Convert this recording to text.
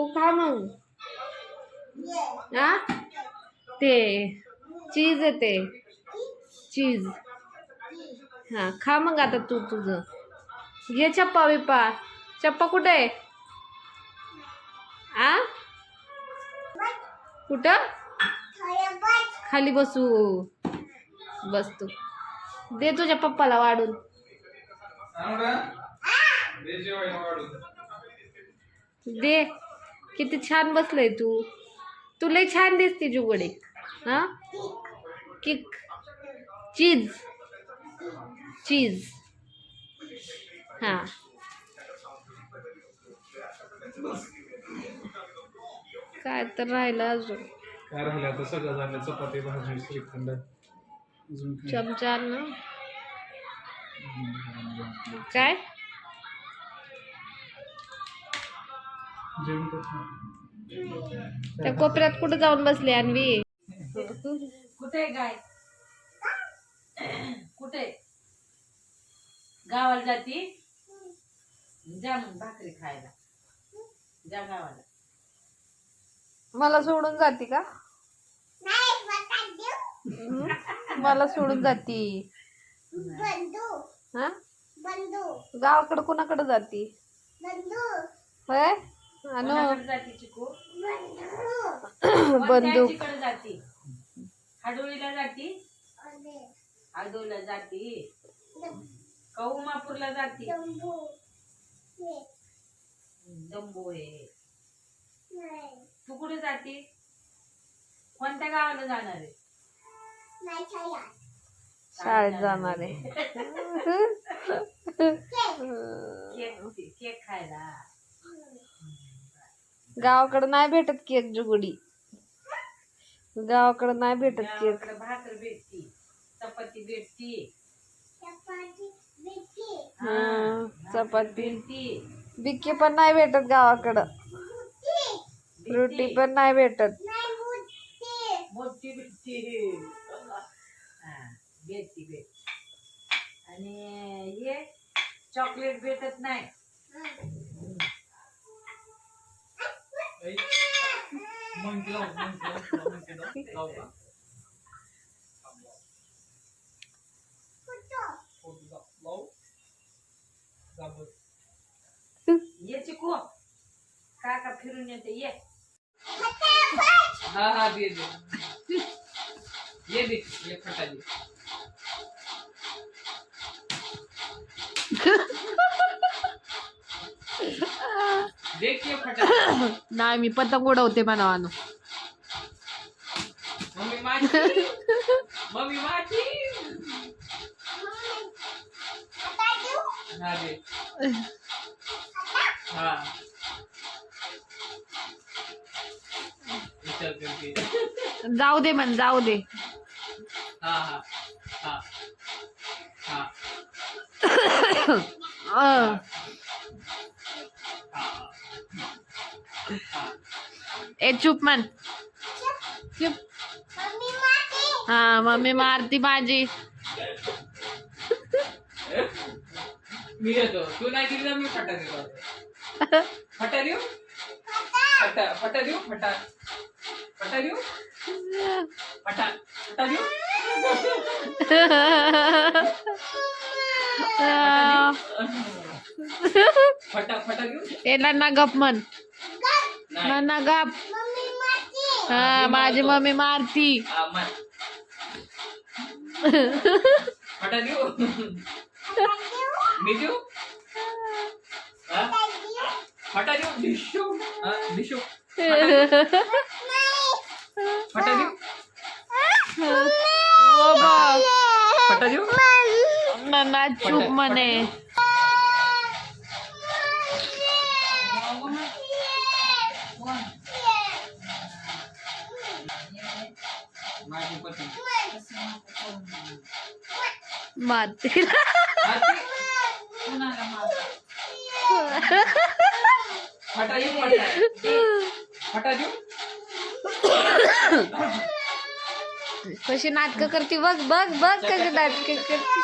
तू खा मग. हा? ते चीज आहे ते. चीज हा खा मग आता तू तुझं. घे चप्पा बिप्पा. चप्पा कुठे आहे? आ? कुठं? खाली बसू. बस तू. दे तुझ्या पप्पाला वाढून. दे. किती छान बसलय तू. तू लय छान दिसते जुगडे. हा? किक. चीज. चीज. हा. काय तर राहिलं अजून. काय राहिलं आता? सगळं झालं. चपाती भाजी श्रीखंड. अजून काय? चमचा ना काय जेवण करतो. त्या कोपऱ्यात कुठं जाऊन बसली अन्वी? कुठे गाय? कुठे? गावाला जाती? जा मग भाकरी खायला. जा गावाला. मला सोडून जाती का? मला सोडून जाती. हा? गावाकडं कुणाकडे जाती? होय? कोणाकडे जाती चिकू? बंदूक. कडे जाती? हाडोळीला जाती? आदोला जाती. कौमापूरला जाती. जम्बो आहे तू कुठे जाती? कोणत्या गावाला जाणार आहे? शाळेत जाणार आहे. केक केक खायला. गावाकडं नाही भेटत केक जुगडी. गावाकडं नाही भेटत केक. गावाकडे भाकर भेटती चपाती भेटती. हं, चपाती. भेटती. बिक्की पण नाही भेटत गावाकडं. रोटी पण नाही भेटत. मोठी भेटती. हा, भेटती भेटती. आणि हे चॉकलेट भेटत नाही. लाव का? काका फिरून येते? ये. हा हा दे दे. ये दे ये फटा नाही मी पतंग उडवते म्हणावानो जाऊ दे म्हण जाऊ दे. हा. ए चुप म्हण चुप. हा मम्मी मारती माझी मी येतो तू नाही दिली ना मी फटा देतो. फटा देऊ? फटा फटा देऊ? फटा. फटा देऊ? फटा. फटा देऊ? फटा फटा देऊ? याला ना गप म्हण. ना गप. हा माझी मम्मी मारती. हा, मग. फटा देऊ मी देऊ हा? फटा देऊ हा, फटा देऊ ओ बाप. फटा देऊ ना ना चुप म्हणे. मारती कशी नाटकं करते बघ बघ बघ कशी नाटकं करते.